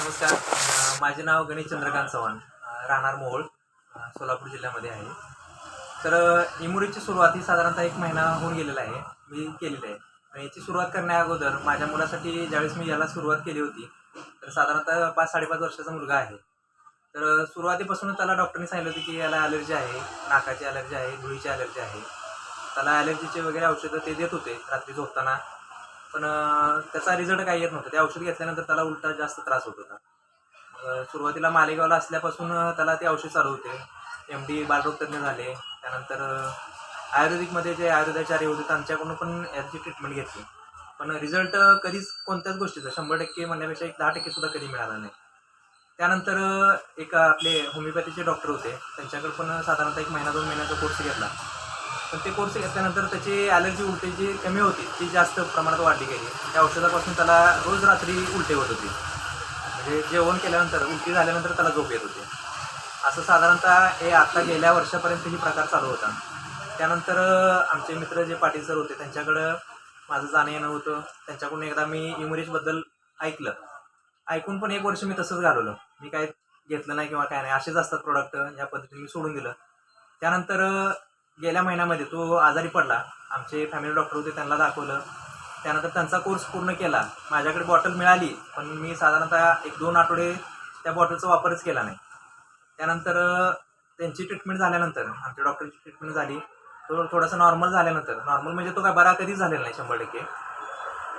नमस्कार. माझे नाव गणेश चंद्रकांत चव्हाण. राहणार मोहोळ सोलापूर जिल्ह्यामध्ये आहे. तर इमुरीची सुरुवात ही साधारणतः एक महिना होऊन गेलेला आहे. मी केलेली आहे. आणि याची सुरुवात करण्या अगोदर माझ्या मुलासाठी ज्यावेळेस मी याला सुरुवात केली होती तर साधारणतः पाच साडेपाच वर्षाचा मुलगा आहे. तर सुरुवातीपासून त्याला डॉक्टरने सांगितलं होतं की याला ॲलर्जी आहे नाकाची ॲलर्जी आहे धुळीची ॲलर्जी आहे. त्याला ॲलर्जीचे वगैरे औषधं ते देत होते रात्री झोपताना. पण त्याचा रिझल्ट काही येत नव्हता. ते औषध घेतल्यानंतर त्याला उलटा जास्त त्रास होत होता. सुरुवातीला मालेगावला असल्यापासून त्याला ते औषध चालू होते. एम डी बालरोगतज्ञ झाले. त्यानंतर आयुर्वेदिकमध्ये जे आयुर्वेदाचार्य होते त्यांच्याकडून पण याची ट्रीटमेंट घेतली. पण रिझल्ट कधीच कोणत्याच गोष्टीचा शंभर टक्के म्हणण्यापेक्षा एक दहा टक्के सुद्धा कधी मिळाला नाही. त्यानंतर एक आपले होमिओपॅथीचे डॉक्टर होते. त्यांच्याकडे पण साधारणतः एक महिना दोन महिन्याचा कोर्स घेतला. पण ते कोर्स घेतल्यानंतर त्याची ॲलर्जी उलटी जी कमी होती ती जास्त प्रमाणात वाढली गेली. त्या औषधापासून त्याला रोज रात्री उलटे होत होते. म्हणजे जेवण केल्यानंतर उलटी झाल्यानंतर त्याला झोप येत होती. असं साधारणतः हे आता गेल्या वर्षापर्यंत ही प्रकार चालू होता. त्यानंतर आमचे मित्र जे पाटील सर होते त्यांच्याकडं माझं जाणं येणं होतं. त्यांच्याकडून एकदा मी इमुरेजबद्दल ऐकलं. ऐकून पण एक वर्ष मी तसंच घालवलं. मी काय घेतलं नाही किंवा काय नाही. असेच असतात प्रोडक्ट या पद्धतीने मी सोडून दिलं. त्यानंतर गेल्या महिन्यामध्ये तो आजारी पडला. आमचे फॅमिली डॉक्टर होते त्यांना दाखवलं. त्यानंतर त्यांचा कोर्स पूर्ण केला. माझ्याकडे बॉटल मिळाली पण मी साधारणतः एक दोन आठवडे त्या बॉटलचा वापरच केला नाही. त्यानंतर त्यांची ट्रीटमेंट झाल्यानंतर आमच्या डॉक्टरची ट्रीटमेंट झाली. तो थोडासा नॉर्मल झाल्यानंतर नॉर्मल म्हणजे तो काय बरा कधीच झालेला नाही शंभर टक्के.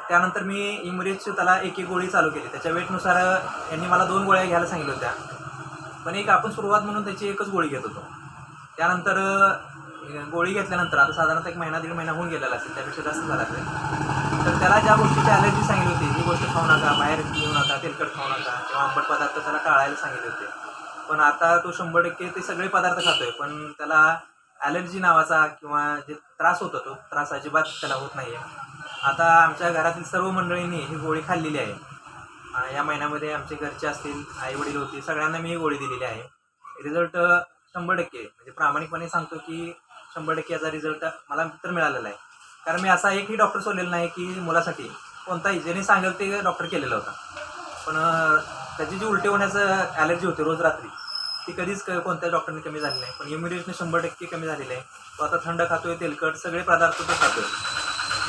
त्यानंतर मी इमरेजची त्याला एक एक गोळी चालू केली. त्याच्या वेटनुसार यांनी मला दोन गोळ्या घ्यायला सांगितल्या होत्या. पण एक आपण सुरुवात म्हणून त्याची एकच गोळी घेत होतो. त्यानंतर गोळी घेतल्यानंतर आता साधारणतः एक महिना दीड महिना होऊन गेलेला असेल त्यापेक्षा जास्त झाला असेल. तर त्याला ज्या गोष्टीची ॲलर्जी सांगितली होती ही गोष्ट खाऊ नका बाहेर घेऊ नका तेलकट खाऊ नका किंवा आंबट पदार्थ त्याला टाळायला सांगितले होते. पण आता तो शंभर टक्के ते सगळे पदार्थ खातोय पण त्याला ॲलर्जी नावाचा किंवा जे त्रास होतो तो त्रास अजिबात त्याला होत नाही आहे आता आमच्या घरातील सर्व मंडळींनी ही गोळी खाल्लेली आहे. या महिन्यामध्ये आमचे घरचे असतील आई वडील होते सगळ्यांना मी ही गोळी दिलेली आहे. रिझल्ट शंभर टक्के. म्हणजे प्रामाणिकपणे सांगतो की शंभर टक्के याचा रिझल्ट मला तर मिळालेला आहे. कारण मी असा एकही डॉक्टर सोडलेला नाही की मुलासाठी. कोणताही ज्याने सांगेल ते डॉक्टर केलेला होता. पण त्याची जी उलटी होण्याचं ॲलर्जी होती रोज रात्री ती कधीच क- कोणत्या डॉक्टरने कमी झाली नाही. पण इम्युनिटीने शंभर टक्के कमी झालेली आहे. तो आता थंड खातोय तेलकट सगळे पदार्थ तो खातोय.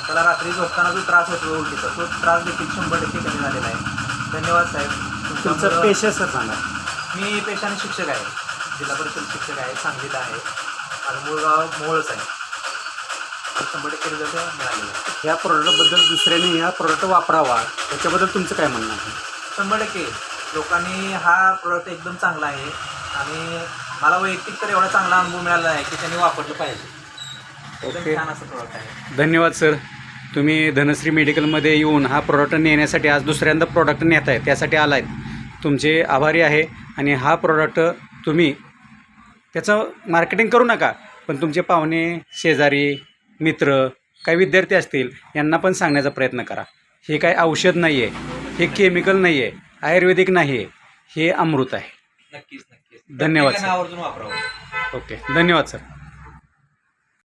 त्याला रात्री झोपताना जो त्रास होतो उलटीचा. तो त्रास देखील शंभर टक्के कमी झालेला आहे. धन्यवाद साहेब. तुमचं तुमच्यामुळं- पेशा सर सांगा. मी पेशाने शिक्षक आहे. जिल्हा परिषद शिक्षक आहे सांगलीला आहे. माझं मूळ गाव मोहोळच आहे. शंभर टक्के रिझल्ट मिळालेला आहे. ह्या प्रोडक्टबद्दल दुसऱ्याने ह्या प्रोडक्ट वापरावा याच्याबद्दल तुमचं काय म्हणणं आहे? शंभर टक्के. लोकांनी हा प्रोडक्ट एकदम चांगला आहे. आणि मला वैयक्तिक तर एवढा चांगला अनुभव मिळाला आहे की त्यांनी वापरलं पाहिजे. एकदम ओके. छान असं प्रोडक्ट आहे. धन्यवाद सर तुम्ही धनश्री मेडिकलमध्ये येऊन हा प्रोडक्ट नेण्यासाठी आज दुसऱ्यांदा प्रोडक्ट नेत आहे त्यासाठी आला आहेत तुमचे आभारी आहे. आणि हा प्रोडक्ट तुम्ही त्याचं मार्केटिंग करू नका. पण तुमचे पाहुणे शेजारी मित्र काही विद्यार्थी असतील यांना पण सांगण्याचा प्रयत्न करा. हे काय औषध नाही आहे हे केमिकल नाही आहे आयुर्वेदिक नाही आहे हे अमृत आहे. नक्कीच नक्कीच. धन्यवाद, सर. आवर्जून वापरावं. ओके. धन्यवाद सर